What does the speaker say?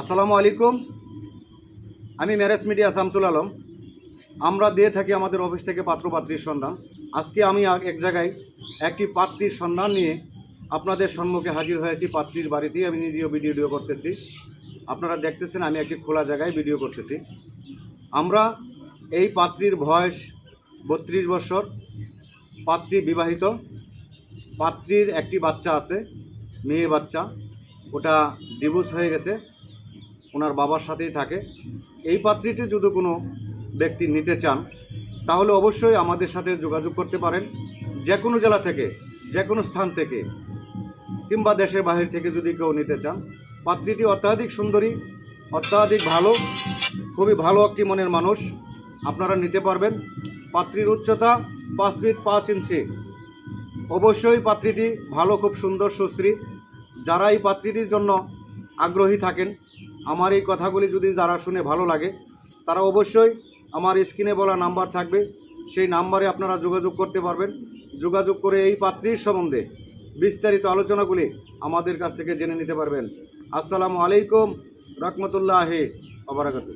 আসসালামু আলাইকুম। আমি ম্যারেজ মিডিয়া শামসুল আলম। আমরা দিয়ে থাকি আমাদের অফিস থেকে পাত্র পাত্রীর সন্ধান। আজকে আমি এক জায়গায় একটি পাত্রীর সন্ধান নিয়ে আপনাদের সম্মুখে হাজির হয়েছি। পাত্রীর বাড়িতেই আমি নিজেও ভিডিও করতেছি। আপনারা দেখতেছেন আমি একটি খোলা জায়গায় ভিডিও করতেছি। আমরা এই পাত্রীর বয়স বত্রিশ বছর। পাত্রী বিবাহিত। পাত্রীর একটি বাচ্চা আছে, মেয়ে বাচ্চা। ওটা ডিভোর্স হয়ে গেছে। ওনার বাবার সাথেই থাকে। এই পাত্রীটি যদি কোনো ব্যক্তি নিতে চান, তাহলে অবশ্যই আমাদের সাথে যোগাযোগ করতে পারেন। যে কোনো জেলা থেকে, যে কোনো স্থান থেকে, কিংবা দেশের বাহির থেকে যদি কেউ নিতে চান, পাত্রীটি অত্যাধিক সুন্দরী, অত্যাধিক ভালো, খুবই ভালো একটি মনের মানুষ, আপনারা নিতে পারবেন। পাত্রীর উচ্চতা পাঁচ ফিট পাঁচ ইঞ্চি। অবশ্যই পাত্রীটি ভালো, খুব সুন্দর, সুশ্রী। যারা এই পাত্রীটির জন্য আগ্রহী থাকেন আমার এই কথাগুলি যদি যারা শুনে ভালো লাগে, তারা অবশ্যই আমার স্ক্রিনে বলা নাম্বার থাকবে। সেই নাম্বারে আপনারা যোগাযোগ করতে পারবেন। যোগাযোগ করে এই পাত্রীর সম্বন্ধে বিস্তারিত আলোচনাগুলি আমাদের কাছ থেকে জেনে নিতে পারবেন। আসসালামু আলাইকুম, রহমতুল্লাহ আবরাকাতু